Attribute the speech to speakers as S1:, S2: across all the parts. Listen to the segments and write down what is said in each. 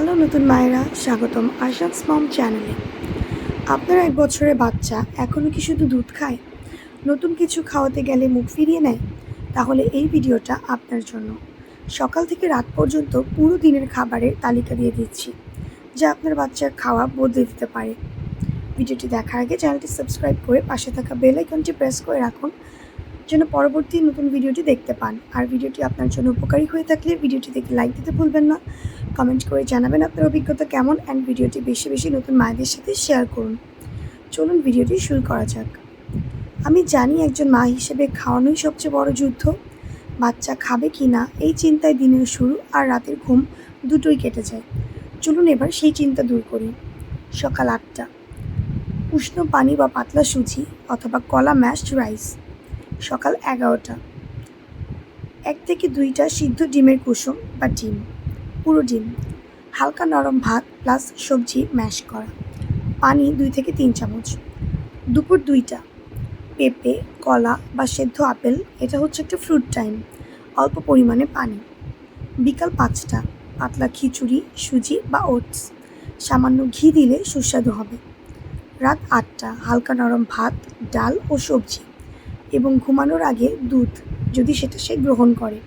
S1: Hello নতুন মায়েরা, স্বাগতম আশাক্স মম চ্যানেলে। আপনার এক বছরের বাচ্চা এখনও কি শুধু দুধ খায়? নতুন কিছু খাওয়াতে গেলে মুখ ফিরিয়ে নেয়? তাহলে এই ভিডিওটা আপনার জন্য। সকাল থেকে রাত পর্যন্ত পুরো দিনের খাবারের তালিকা দিয়ে দিচ্ছি, যা আপনার বাচ্চার খাওয়া বদলে দিতে পারে। ভিডিওটি দেখার আগে চ্যানেলটি সাবস্ক্রাইব করে পাশে থাকা বেল আইকনটি প্রেস করে রাখুন, যেন পরবর্তী নতুন ভিডিওটি দেখতে পান। আর ভিডিওটি আপনার জন্য উপকারী হয়ে থাকলে ভিডিওটি দেখে লাইক দিতে ভুলবেন না। কমেন্ট করে জানাবেন আপনার অভিজ্ঞতা কেমন অ্যান্ড ভিডিওটি বেশি বেশি নতুন মায়েদের সাথে শেয়ার করুন। চলুন ভিডিওটি শুরু করা যাক। আমি জানি একজন মা হিসেবে খাওয়ানোই সবচেয়ে বড় যুদ্ধ। বাচ্চা খাবে কি না এই চিন্তায় দিনের শুরু আর রাতের ঘুম দুটোই কেটে যায়। চলুন এবার সেই চিন্তা দূর করি। সকাল আটটা। উষ্ণ পানি বা পাতলা সুজি অথবা কলা ম্যাশড রাইস সকাল এগারোটা। এক থেকে দুইটা সিদ্ধ ডিমের কুসুম বা ডিম। পুরো ডিম, হালকা নরম ভাত প্লাস সবজি ম্যাশ করা। পানি দুই থেকে তিন চামচ। দুপুর দুইটা। পেঁপে, কলা বা সেদ্ধ আপেল, এটা হচ্ছে একটা ফ্রুট টাইম অল্প পরিমাণে পানি। বিকাল পাঁচটা, পাতলা খিচুড়ি, সুজি বা ওটস। সামান্য ঘি দিলে সুস্বাদু হবে। রাত আটটা, হালকা নরম ভাত, ডাল ও সবজি এবং ঘুমানোর আগে দুধ, যদি সেটা সে গ্রহণ করে।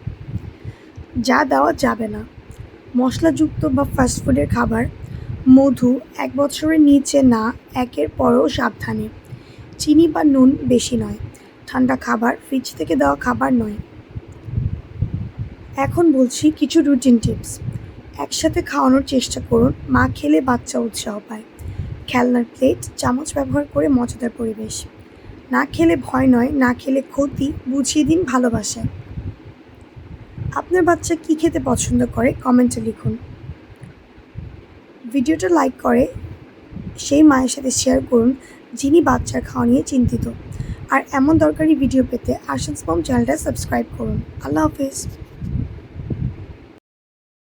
S1: যা দেওয়া যাবে না। মশলাযুক্ত বা ফাস্টফুডের খাবার, মধু এক বছরের নিচে না, একের পরও সাবধানে। চিনি বা নুন বেশি নয়, ঠান্ডা খাবার ফ্রিজ থেকে দেওয়া খাবার নয়। এখন বলছি কিছু রুটিন টিপস একসাথে খাওয়ানোর চেষ্টা করুন, মা খেলে বাচ্চা উৎসাহ পায়। খেলনার প্লেট চামচ ব্যবহার করে মজাদার পরিবেশ। না খেলে ভয় নয়, না খেলে ক্ষতি, বুঝিয়ে দিন ভালোবাসায়। আপনার বাচ্চা কি খেতে পছন্দ করে কমেন্টে লিখুন। ভিডিওটা লাইক করে সেই মায়ের সাথে শেয়ার করুন, যিনি বাচ্চার খাওয়া নিয়ে চিন্তিত। আর এমন দরকারি ভিডিও পেতে আশান্স মম চ্যানেলটা সাবস্ক্রাইব করুন। আল্লাহ হাফিজ।